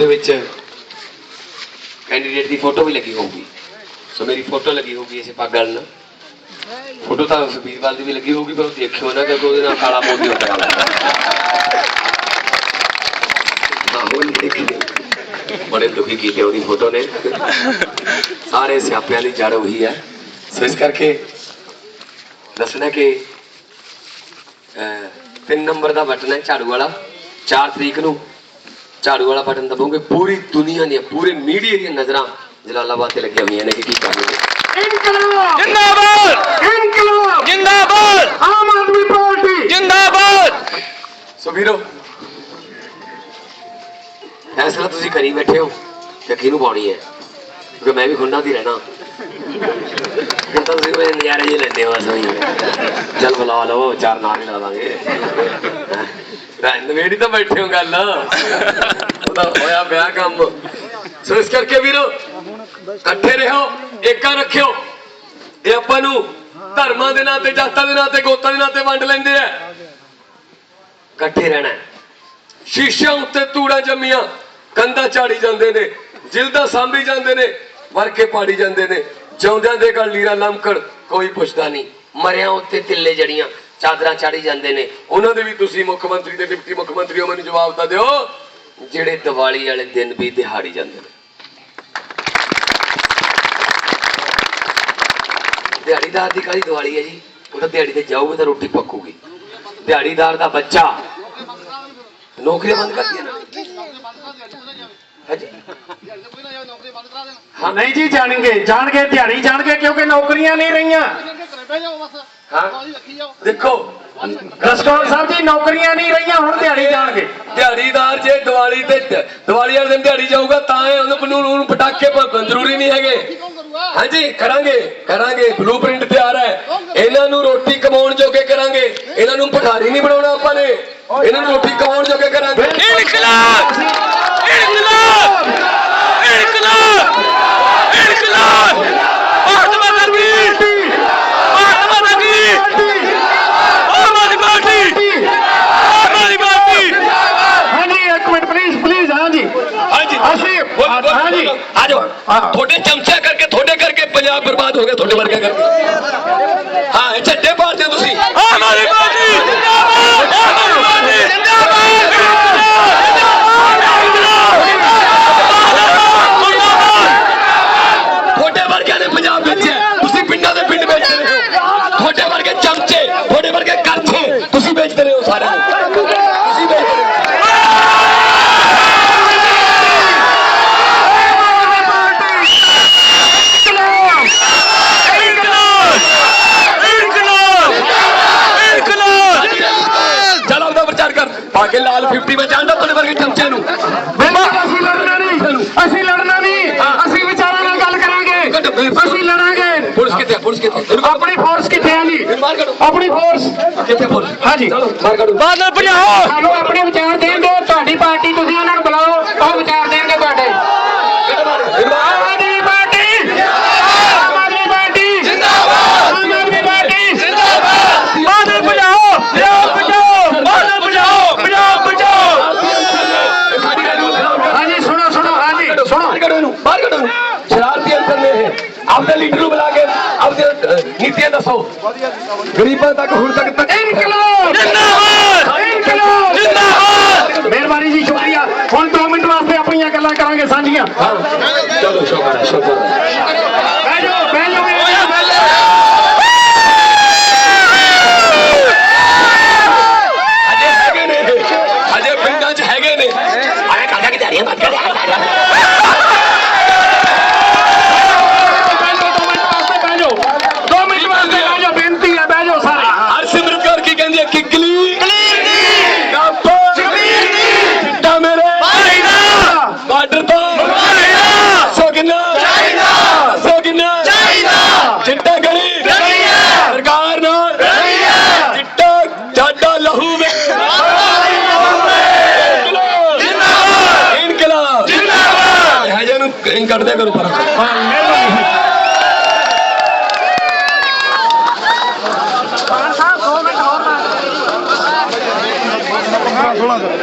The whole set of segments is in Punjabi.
ਉਹਦੇ ਵਿੱਚ ਕੈਂਡੀਡੇਟ ਦੀ ਫੋਟੋ ਵੀ ਲੱਗੀ ਹੋਊਗੀ। ਸੋ ਮੇਰੀ ਫੋਟੋ ਲੱਗੀ ਹੋਊਗੀ ਇਸੇ ਪਾਗਲ ਨਾਲ। ਫੋਟੋ ਤਾਂ ਸੁਬੀਰਵਾਲ ਦੀ ਵੀ ਲੱਗੀ ਹੋਊਗੀ, ਪਰ ਉਹ ਦੇਖਿਓ ਨਾ, ਕਿਉਂਕਿ ਉਹਦੇ ਨਾਲ ਕਾਲਾ ਮੋਦੀ ਹੁੰਦਾ ਹੈ। ਬੜੇ ਦੁਖੀ ਕੀਤੇ ਉਹਦੀ ਫੋਟੋ ਨੇ। ਸਾਰੇ ਸਿਆਪਿਆਂ ਦੀ ਜੜ ਉਹੀ ਹੈ। ਸੋ ਇਸ ਕਰਕੇ ਦੱਸਣਾ ਕਿ ਤਿੰਨ ਨੰਬਰ ਦਾ ਬਟਨ ਹੈ ਝਾੜੂ ਵਾਲਾ। 4 ਤਰੀਕ ਨੂੰ ਝਾੜੂ ਵਾਲਾ ਬਟਨ ਦਬਾਓਗੇ ਪੂਰੀ ਦੁਨੀਆ ਦੀਆਂ ਪੂਰੇ ਮੀਡੀਆ ਦੀਆਂ ਨਜ਼ਰਾਂ ਜਲਾਲਾਬਾਦ ਤੇ ਲੱਗੀਆਂ ਹੋਈਆਂ ਨੇ ਕਿ ਕੀ ਕਰ ਰਹੇ ਨੇ ਇਨਕਲਾਬ! ਜਿੰਦਾਬਾਦ! ਇਨਕਲਾਬ! ਜਿੰਦਾਬਾਦ! ਆਮ ਆਦਮੀ ਪਾਰਟੀ! ਜਿੰਦਾਬਾਦ! ਸੋ ਵੀਰੋ ਫੈਸਲਾ ਤੁਸੀਂ ਕਰੀ ਬੈਠੇ ਹੋ ਕਿ ਕਿਹਨੂੰ ਪਾਉਣੀ ਹੈ ਕਿਉਂਕਿ ਮੈਂ ਵੀ ਖੁੰਡਾ ਦੀ ਰਹਿਣਾ। ਤਾਂ ਨਜ਼ਾਰੇ ਜਿਹੇ ਲੈਂਦੇ ਹੋ ਅਸੋਈ ਚੱਲ ਬੁਲਾ ਲਓ, ਚਾਰ ਨਾਲ ਹੀ ਲਾ ਦਾਂਗੇ ਰਹਿਣ ਤਾਂ ਬੈਠੇ ਹੋ ਗੱਲ। ਉਹ ਹੋਇਆ ਪਿਆ ਕੰਮ। ਸੋ ਇਸ ਕਰਕੇ ਵੀਰੋ, ਇਕੱਠੇ ਰਹੋ, ਏਕਾ ਰੱਖਿਓ। ਇਹ ਆਪਾਂ ਨੂੰ ਧਰਮਾਂ ਦੇ ਨਾਂ ਤੇ, ਜਾਤਾਂ ਦੇ ਨਾਂ ਤੇ, ਗੋਤਾਂ ਦੇ ਨਾਂ ਤੇ ਵੰਡ ਲੈਂਦੇ ਆ। ਇਕੱਠੇ ਰਹਿਣਾ। ਸ਼ੀਸ਼ਿਆਂ ਉੱਤੇ ਤੂੜਾਂ ਜੰਮੀਆਂ, ਕੰਧਾਂ ਝਾੜੀ ਜਾਂਦੇ ਨੇ, ਜਿਲਦਾ ਸਾਂਭੀ ਜਾਂਦੇ ਨੇ, ਵਰਕੇ ਪਾੜੀ ਜਾਂਦੇ ਨੇ, ਜਿਉਂਦਿਆਂ ਦੇ ਗਲ ਲੀਰਾ ਲਮਕੜ ਕੋਈ ਪੁੱਛਦਾ ਨਹੀਂ। ਮਰਿਆ ਉੱਤੇ ਤਿੱਲੇ ਜੜੀਆਂ, ਚਾਦਰਾਂ ਚਾੜੀ ਜਾਂਦੇ ਨੇ। ਉਹਨਾਂ ਦੇ ਵੀ ਤੁਸੀਂ ਮੁੱਖ ਮੰਤਰੀ ਤੇ ਡਿਪਟੀ ਮੁੱਖ ਮੰਤਰੀ ਹੋ, ਮੈਨੂੰ ਜਵਾਬ ਤਾਂ ਦਿਓ। ਜਿਹੜੇ ਦੀਵਾਲੀ ਵਾਲੇ ਦਿਨ ਵੀ ਦਿਹਾੜੀ ਜਾਂਦੇ ਨੇ। ਦਿਹਾੜੀਦਾਰ ਦੀ ਕਾਹਦੀ ਦੀਵਾਲੀ ਹੈ ਜੀ। ਉਹ ਤਾਂ ਦਿਹਾੜੀ ਤੇ ਜਾਊਗਾ ਤਾਂ ਰੋਟੀ ਪੱਕੂਗੀ। ਦਿਹਾੜੀਦਾਰ ਦਾ ਬੱਚਾ। ਨੌਕਰੀ ਬੰਦ ਕਰ ਦਿਆ ਨਾ। ਹਾਂ। ਨਹੀਂ ਜੀ ਜਾਣਗੇ। ਜਾਣਗੇ ਦਿਹਾੜੀ ਜਾਣਗੇ ਕਿਉਂਕਿ ਨੌਕਰੀਆਂ ਨਹੀਂ ਰਹੀਆਂ। ਹਾਂ। ਦੇਖੋ ਰਸਟੋਰ ਸਾਹਿਬ ਜੀ ਨੌਕਰੀਆਂ ਨਹੀਂ ਰਹੀਆਂ ਹੁਣ ਦਿਹਾੜੀ ਜਾਣਗੇ। ਦਿਹਾੜੀਦਾਰ ਜੇ ਦੀਵਾਲੀ ਤੇ ਦੀਵਾਲੀ ਵਾਲੇ ਦਿਨ ਦਿਹਾੜੀ ਜਾਊਗਾ ਤਾਂ ਇਹ ਉਹਨੂੰ ਨੂੰ ਉਹਨੂੰ ਪਟਾਕੇ ਜ਼ਰੂਰੀ ਨਹੀਂ ਹੈਗੇ। ਹਾਂਜੀ ਕਰਾਂਗੇ ਕਰਾਂਗੇ। ਬਲੂਪ੍ਰਿੰਟ ਤਿਆਰ ਹੈ। ਇਹਨਾਂ ਨੂੰ ਰੋਟੀ ਕਮਾਉਣ ਜੋਗੇ ਕਰਾਂਗੇ। ਇਹਨਾਂ ਨੂੰ ਭਿਖਾਰੀ ਨਹੀਂ ਬਣਾਉਣਾ ਆਪਾਂ ਨੇ। ਇਹਨਾਂ ਨੂੰ ਰੋਟੀ ਕਮਾਉਣ ਜੋਗੇ ਕਰਾਂਗੇ। ਇਨਕਲਾਬ! ਇਨਕਲਾਬ ਇਨਕਲਾਬ ਭਾਰਤ ਮਾਤਾ ਕੀ ਭਾਰਤ ਮਾਤਾ ਕੀ ਆਮ ਆਦਮੀ ਪਾਰਟੀ ਆਮ ਆਦਮੀ ਪਾਰਟੀ ਹਾਂਜੀ ਇੱਕ ਮਿੰਟ ਪਲੀਜ਼ ਪਲੀਜ਼ ਹਾਂਜੀ ਹਾਂਜੀ ਅਸੀਂ ਬੋਲ- ਬੋਲ- ਹਾਂਜੀ ਆ ਜਾਓ ਤੁਹਾਡੇ ਚਮਚਾ ਕਰਕੇ ਤੁਹਾਡੇ ਪੰਜਾਬ ਬਰਬਾਦ ਹੋ ਗਿਆ ਤੁਹਾਡੇ ਵਰਗਾ ਕਰਕੇ। ਹਾਂ ਝੱਡੇ ਪਾੜਦੇ ਤੁਸੀਂ। ਆਮ ਆਦਮੀ ਪਾਰਟੀ ਜਿੰਦਾਬਾਦ ਆਮ ਆਦਮੀ ਪਾਰਟੀ ਜਿੰਦਾਬਾਦ ਤੁਹਾਡੇ ਵਰਗਿਆਂ ਨੇ ਪੰਜਾਬ ਵੇਚਿਆ ਤੁਸੀਂ ਪਿੰਡਾਂ ਦੇ ਪਿੰਡ ਵੇਚਦੇ ਰਹੇ ਹੋ। ਤੁਹਾਡੇ ਵਰਗੇ ਚਮਚੇ ਤੁਹਾਡੇ ਵਰਗੇ ਕਰਛੇ ਤੁਸੀਂ ਵੇਚਦੇ ਰਹੇ ਹੋ ਸਾਰਿਆਂ ਨੂੰ ਤੁਸੀਂ ਵੇਚਦੇ ਰਹੇ ਹੋ ਚੱਲ ਆਪਦਾ ਪ੍ਰਚਾਰ ਕਰ ਪਾ ਕੇ ਲਾਲ 50 ਵਿੱਚ ਆਂਦਾ ਤੁਹਾਡੇ ਵਰਗੇ ਚਮਚਿਆਂ ਨੂੰ ਬਿਲਕੁਲ ਅਸੀਂ ਲੜਨਾ ਨਹੀਂ ਅਸੀਂ ਲੜਨਾ ਨਹੀਂ ਅਸੀਂ ਵਿਚਾਰਾਂ ਨਾਲ ਗੱਲ ਕਰਾਂਗੇ ਅਸੀਂ ਲੜਾਂਗੇ। ਪੁਲਿਸ ਕਿੱਥੇ? ਪੁਲਿਸ ਕਿੱਥੇ ਆਪਣੀ ਫੋਰਸ ਕਿੱਥੇ ਹੈ ਜੀ? ਆਪਣੀ ਫੋਰਸ। ਕਿੱਥੇ ਪੁਲਿਸ? ਹਾਂਜੀ। ਬਾਦਲ ਭਜਾਓ ਸਾਨੂੰ ਆਪਣੇ ਵਿਚਾਰ ਦੇਣ ਦਿਓ ਤੁਹਾਡੀ ਪਾਰਟੀ ਤੁਸੀਂ ਉਹਨਾਂ ਨੂੰ ਬੁਲਾਓ ਉਹ ਵਿਚਾਰ ਦੇਣਗੇ ਤੁਹਾਡੇ। ਆਮ ਆਦਮੀ ਪਾਰਟੀ। ਆਮ ਆਦਮੀ ਪਾਰਟੀ। ਜਿੰਦਾਬਾਦ। ਆਮ ਆਦਮੀ ਪਾਰਟੀ। ਬਾਦਲ ਭਜਾਓ ਪੰਜਾਬ ਭਜਾਓ ਬਾਦਲ ਭਜਾਓ ਪੰਜਾਬ ਭਜਾਓ ਹਾਂਜੀ ਸੁਣੋ ਸੁਣੋ। ਹਾਂਜੀ ਸੁਣੋ। ਬਾਹਰ ਕੱਢੋ ਇਹਨੂੰ। ਸ਼ਰਾਰਤੀ ਇਹ ਆਪਦੇ ਲੀਡਰ ਨੂੰ ਬੁਲਾ ਕੇ ਆਪਦੇ ਨੀਤੀਆਂ ਦੱਸੋ। ਗਰੀਬਾਂ ਤੱਕ ਹੁਣ ਤੱਕ ਤੱਕ ਇਨਕਲਾਬ! ਜਿੰਦਾਬਾਦ! ਇਨਕਲਾਬ! ਜਿੰਦਾਬਾਦ! ਮਿਹਰਬਾਨੀ ਜੀ ਸ਼ੁਕਰੀਆ। ਹੁਣ 2 ਮਿੰਟ ਵਾਸਤੇ ਆਪਣੀਆਂ ਗੱਲਾਂ ਕਰਾਂਗੇ ਸਾਂਝੀਆਂ। ਚਲੋ ਸ਼ੁਕਰ ਹੈ ਸ਼ੁਕਰ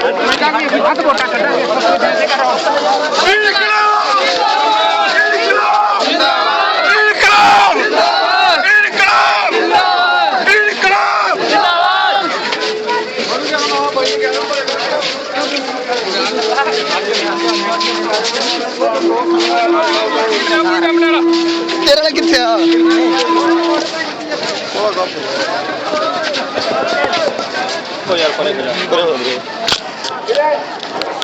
ਕੱਢਾਂਗੇ ਅਸੀਂ ਵੱਧ ਵੋਟਾਂ ਕੱਢਾਂਗੇ ਸਭ ਦੇ ਕਰਾਓ ਇਨਕਲਾਬ ਇਨਕਲਾਬ ਜਿੰਦਾਬਾਦ ਇਨਕਲਾਬ ਜਿੰਦਾਬਾਦ ਇਨਕਲਾਬ ਜਿੰਦਾਬਾਦ ਤੇਰਾ ਨਾਲ ਕਿੱਥੇ ਆ? ਉਹ ਯਾਰ ਪਰੇ ਜਾ। ਕਰੋ Yes.